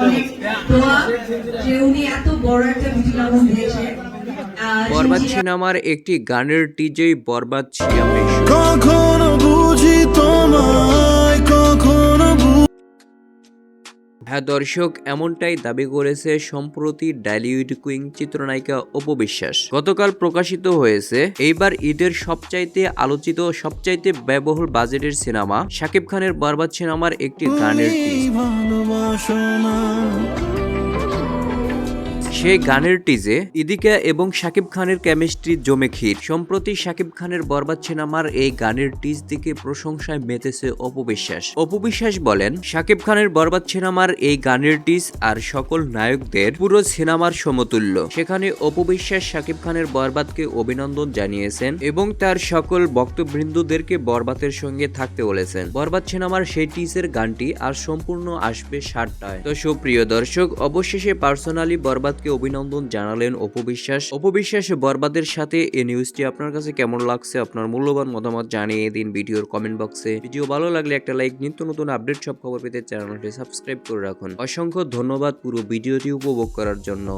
অনেক। দোয়া যে উনি এত বড় একটা বিটিলাগন দিয়েছে বরবাদ সিনেমার একটি গানের টিজেই বরবাদ সিনেমা কখনো বুঝি হ্যাঁ দর্শক এমনটাই দাবি করেছে সম্প্রতি ডালিউড কুইং চিত্রনায়িকা অপবিশ্বাস গতকাল প্রকাশিত হয়েছে এইবার ঈদের সবচাইতে আলোচিত সবচাইতে ব্যয়বহুল বাজেটের সিনেমা শাকিব খানের বারবার সিনেমার একটি গানের সেই গানের টিজে ইদিকা এবং শাকিব খানের কেমিস্ট্রি জমে ক্ষীর। সম্প্রতি শাকিব খানের বরবাদ সিনেমার এই গানের টিজ দিকে প্রশংসায় মেতেছে অপবিশ্বাস অপবিশ্বাস বলেন, শাকিব খানের বরবাদ সিনেমার এই গানের টিজ আর সকল নায়কদের পুরো সিনেমার সমতুল্য। সেখানে অপবিশ্বাস শাকিব খানের বরবাদকে অভিনন্দন জানিয়েছেন এবং তার সকল বক্তবৃন্দদেরকে বরবাদের সঙ্গে থাকতে বলেছেন। বরবাদ সিনেমার সেই টিজের গানটি আর সম্পূর্ণ আসবে সাতটায় তো সুপ্রিয় দর্শক, অবশেষে পার্সোনালি বরবাদকে অভিনন্দন জানালেন অপবিশ্বাস অপবিশ্বাস বরবাদের সাথে এই নিউজটি আপনার কাছে কেমন লাগছে, আপনার মূল্যবান মতামত জানিয়ে দিন ভিডিওর কমেন্ট বক্সে ভিডিও ভালো লাগলে একটা লাইক নিত্য নতুন আপডেট সব খবর পেতে চ্যানেলটি সাবস্ক্রাইব করে রাখুন। অসংখ্য ধন্যবাদ পুরো ভিডিওটি উপভোগ করার জন্য।